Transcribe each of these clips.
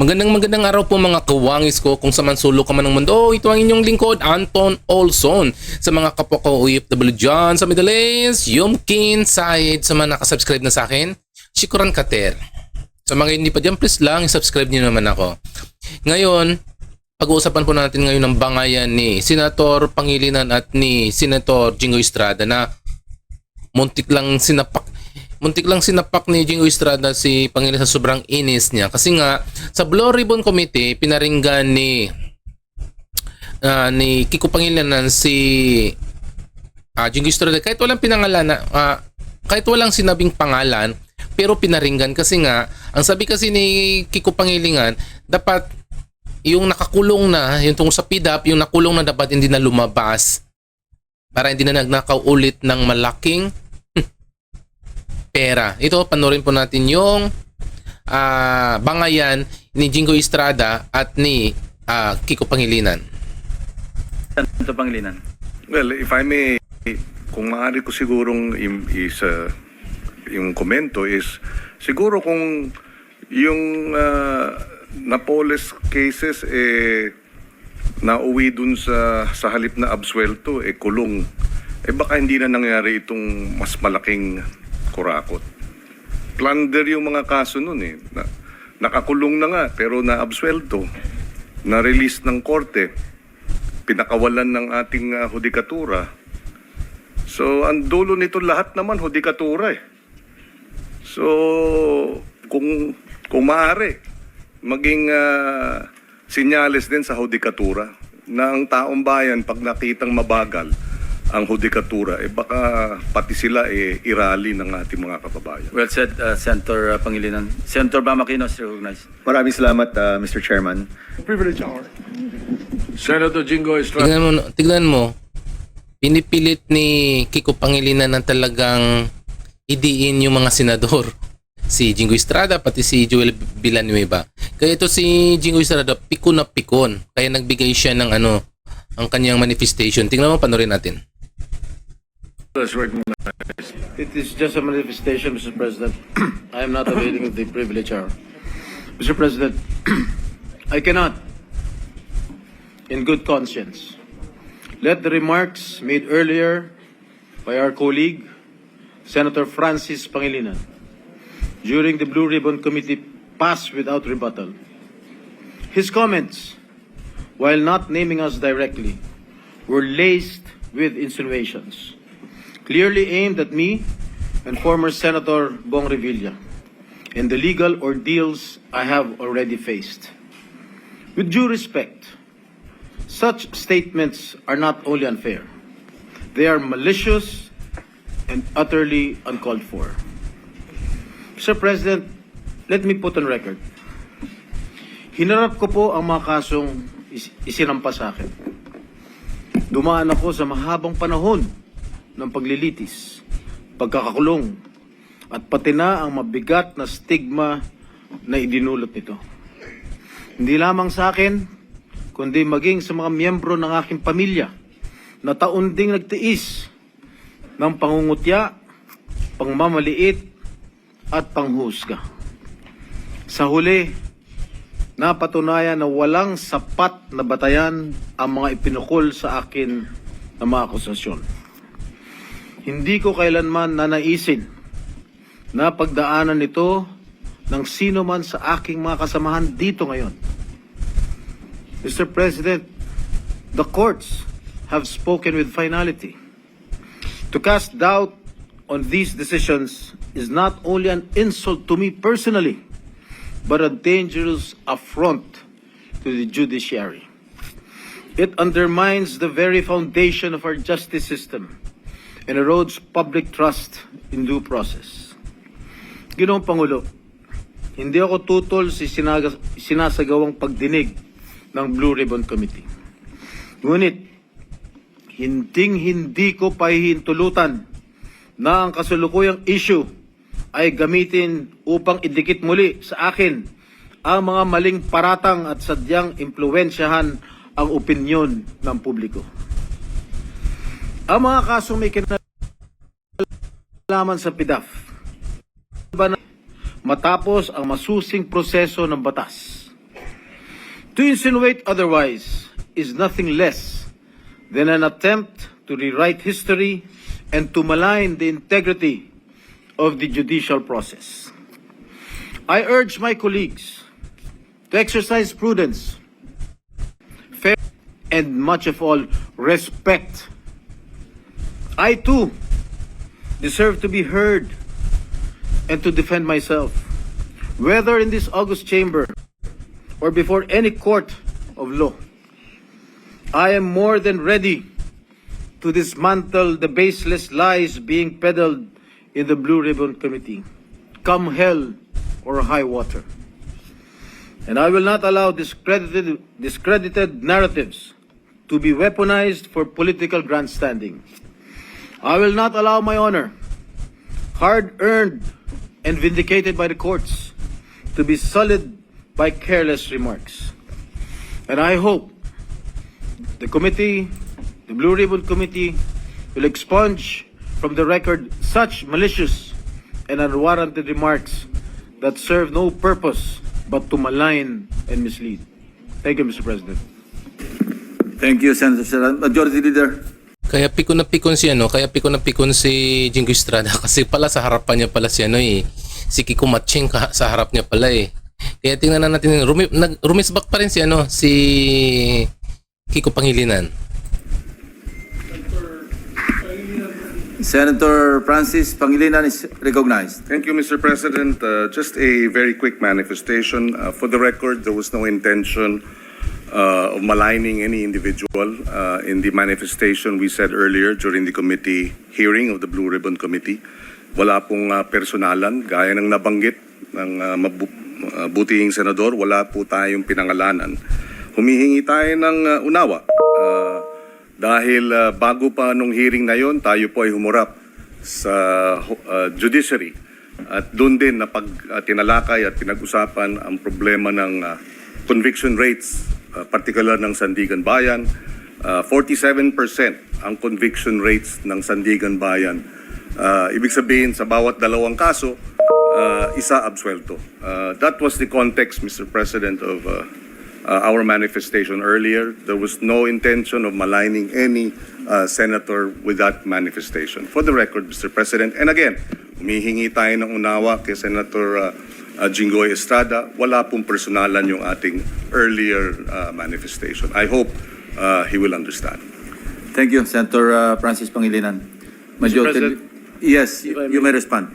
Magandang magandang araw po mga kawangis ko kung sa man sulok ka man ng mundo. Ito ang inyong lingkod, Anton Olson. Sa mga kapwa ko OFW dyan sa Middle East, Yumkin, Said, sa mga nakasubscribe na sa akin, Shikuran Kater. Sa mga hindi pa dyan, please lang, subscribe niyo naman ako. Ngayon, pag-uusapan po natin ngayon ng bangayan ni Senator Pangilinan at ni Senator Jingo Estrada na muntik lang sinapak muntik lang sinapak ni Jingo Estrada si Pangilinan sa sobrang inis niya. Kasi nga sa Blue Ribbon Committee pinaringgan ni ah, ni Kiko Pangilinan si ah, Jingo Estrada kahit walang pinangalan na ah, kahit walang sinabing pangalan pero pinaringgan. Kasi nga ang sabi kasi ni Kiko Pangilingan dapat yung nakakulong na yung tungkol sa PDAP yung nakulong na dapat hindi na lumabas para hindi na nagnakaw ulit ng malaking pera. Ito, panorin po natin yung ah, bangayan ni Jingo Estrada at ni ah, Kiko Pangilinan. Santo Pangilinan. Well, if I may, kung maaari ko sigurong is, uh, yung komento is, siguro kung yung uh, Napoles cases, eh, nauwi dun sa, sa halip na absuelto, eh, kulong. Eh, baka hindi na nangyari itong mas malaking kurakot. Plunder yung mga kaso nun eh. Na, nakakulong na nga, pero na-absuelto. Na-release ng korte pinakawalan ng ating uh, hudikatura. So, ang dulo nito lahat naman hudikatura eh. So, kung, kung maaari, maging uh, sinyales din sa hudikatura na ang taong bayan pag nakitang mabagal ang hudikatura, eh baka pati sila eh irali ng ating mga kababayan. Well said, uh, Senator uh, Pangilinan. Senator Bamakino is recognized. Maraming salamat, uh, Mr. Chairman. privilege hour. Senator Jingo Estrada. Tignan mo, tignan mo, pinipilit ni Kiko Pangilinan na talagang idiin yung mga senador. Si Jingo Estrada, pati si Joel Villanueva. Kaya ito si Jingo Estrada, pikon na pikon. Kaya nagbigay siya ng ano, ang kanyang manifestation. Tingnan mo, panorin natin. Let's recognize. It is just a manifestation, Mr. President. I am not availing the privilege hour. Mr. President, I cannot, in good conscience, let the remarks made earlier by our colleague, Senator Francis Pangilinan, during the Blue Ribbon Committee pass without rebuttal. His comments, while not naming us directly, were laced with insinuations clearly aimed at me and former Senator Bong Revilla and the legal ordeals I have already faced. With due respect, such statements are not only unfair, they are malicious and utterly uncalled for. Mr. President, let me put on record. Hinarap ko po ang mga kasong is- isinampa sa akin. Dumaan ako sa mahabang panahon ng paglilitis, pagkakakulong, at pati na ang mabigat na stigma na idinulot nito. Hindi lamang sa akin, kundi maging sa mga miyembro ng aking pamilya na taon ding nagtiis ng pangungutya, pangmamaliit, at panghusga. Sa huli, napatunayan na walang sapat na batayan ang mga ipinukol sa akin na mga akusasyon. Hindi ko kailanman nanaisin na pagdaanan ito ng sino man sa aking mga kasamahan dito ngayon. Mr. President, the courts have spoken with finality. To cast doubt on these decisions is not only an insult to me personally, but a dangerous affront to the judiciary. It undermines the very foundation of our justice system and erodes public trust in due process. Ginoong Pangulo, hindi ako tutol sa sinaga- sinasagawang pagdinig ng Blue Ribbon Committee. Ngunit, hinding-hindi ko pahihintulutan na ang kasulukuyang issue ay gamitin upang idikit muli sa akin ang mga maling paratang at sadyang impluensyahan ang opinyon ng publiko. Ang mga kasong may kinalaman sa PIDAF matapos ang masusing proseso ng batas. To insinuate otherwise is nothing less than an attempt to rewrite history and to malign the integrity of the judicial process. I urge my colleagues to exercise prudence, fair, and much of all, respect. I too deserve to be heard and to defend myself, whether in this August chamber or before any court of law. I am more than ready to dismantle the baseless lies being peddled in the Blue Ribbon Committee, come hell or high water. And I will not allow discredited, discredited narratives to be weaponized for political grandstanding. I will not allow my honor, hard earned and vindicated by the courts, to be sullied by careless remarks. And I hope the committee, the Blue Ribbon Committee, will expunge from the record such malicious and unwarranted remarks that serve no purpose but to malign and mislead. Thank you, Mr. President. Thank you, Senator. Majority Leader. Kaya pikon na pikon si ano, kaya pikon na pikon si Jingo Estrada kasi pala sa harapan niya pala si ano eh. Si Kiko Matching ka, sa harap niya pala eh. Kaya tingnan na natin, rumi, nag, rumisbak pa rin si ano, si Kiko Pangilinan. Senator Francis Pangilinan is recognized. Thank you, Mr. President. Uh, Just a very quick manifestation. Uh, For the record, there was no intention uh, of maligning any individual. Uh, In the manifestation we said earlier during the committee hearing of the Blue Ribbon Committee, wala pong uh, personalan, gaya ng nabanggit ng uh, mabu- uh, senador, wala po tayong pinangalanan. Humihingi tayo ng uh, unawa. Uh, dahil uh, bago pa nung hearing na yon, tayo po ay humurap sa uh, judiciary. At doon din na pag uh, tinalakay at pinag-usapan ang problema ng uh, conviction rates, uh, particular ng Sandigan Bayan. Uh, 47% ang conviction rates ng Sandigan Bayan. Uh, ibig sabihin sa bawat dalawang kaso, uh, isa absuelto. Uh, that was the context, Mr. President, of uh, uh, our manifestation earlier. There was no intention of maligning any uh, senator with that manifestation. For the record, Mr. President, and again, humihingi tayo ng unawa kay Senator uh, uh, Jinggoy Estrada. Wala pong personalan yung ating earlier uh, manifestation. I hope uh, he will understand. Thank you, Senator uh, Francis Pangilinan. President, Yes, you may- may respond.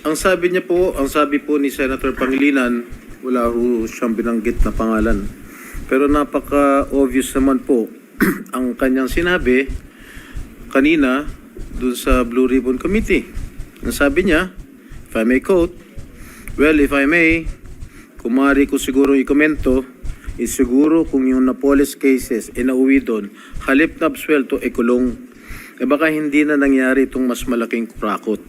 Ang sabi niya po, ang sabi po ni Senator Pangilinan, wala ho siyang binanggit na pangalan. Pero napaka-obvious naman po ang kanyang sinabi kanina dun sa Blue Ribbon Committee. Ang sabi niya, if I may quote, Well, if I may, kung maaari ko siguro ikomento, is siguro kung yung Napoles cases e nauwi doon, halip na absuelto e kulong, eh baka hindi na nangyari itong mas malaking kurakot.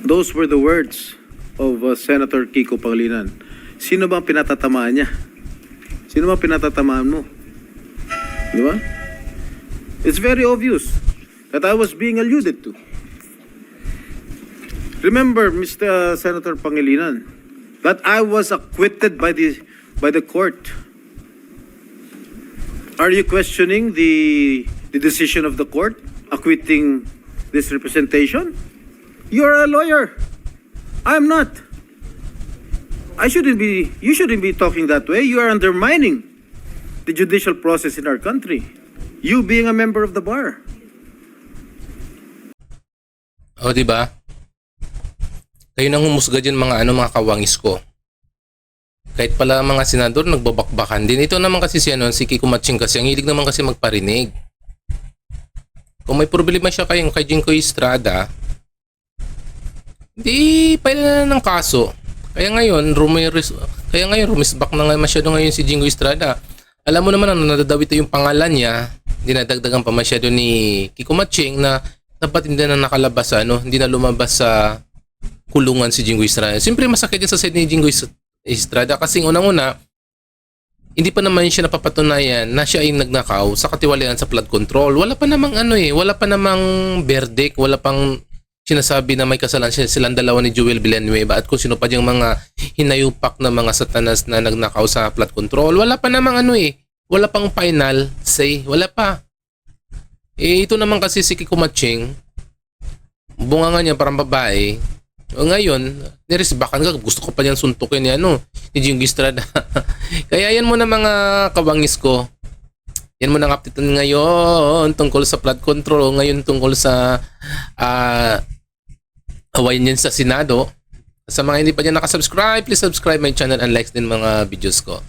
Those were the words of uh, Senator Kiko Pangilinan. Sino ba ang pinatatamaan niya? Sino ba ang pinatatamaan mo? Di ba? It's very obvious that I was being alluded to. Remember, Mr. Senator Pangilinan, that I was acquitted by the by the court. Are you questioning the the decision of the court acquitting this representation? You're a lawyer. I'm not. I shouldn't be, you shouldn't be talking that way. You are undermining the judicial process in our country. You being a member of the bar. O, di ba? Kayo nang humusga dyan mga ano mga kawangis ko. Kahit pala mga senador nagbabakbakan din. Ito naman kasi si ano, si Kiko Matching kasi ang hilig naman kasi magparinig. Kung may problema siya kayong kay Jinko Estrada, hindi pala na ng kaso. Kaya ngayon, rumiris, kaya ngayon rumisbak na nga masyado ngayon si Jingo Estrada. Alam mo naman ano, nadadawit yung pangalan niya, dinadagdagan pa masyado ni Kiko Matching na dapat hindi na nakalabas ano, hindi na lumabas sa kulungan si Jingo Estrada. Siyempre masakit din sa side ni Jingo Es- Estrada kasi unang-una, hindi pa naman siya napapatunayan na siya ay nagnakaw sa katiwalian sa flood control. Wala pa namang ano eh, wala pa namang verdict, wala pang sinasabi na may kasalanan sila silang dalawa ni Joel Villanueva at kung sino pa yung mga hinayupak na mga satanas na nagnakaw sa flood control. Wala pa namang ano eh. Wala pang final say. Wala pa. Eh, ito naman kasi si Kiko Matching, bunga nga niya parang babae. O ngayon, niresbakan ka. Gusto ko pa niyang suntukin ni ano, ni Jingo. Kaya yan muna mga kabangis ko. Yan muna ang update ngayon tungkol sa flood control. Ngayon tungkol sa ah awayan yan sa Senado. Sa mga hindi pa dyan nakasubscribe, please subscribe my channel and likes din mga videos ko.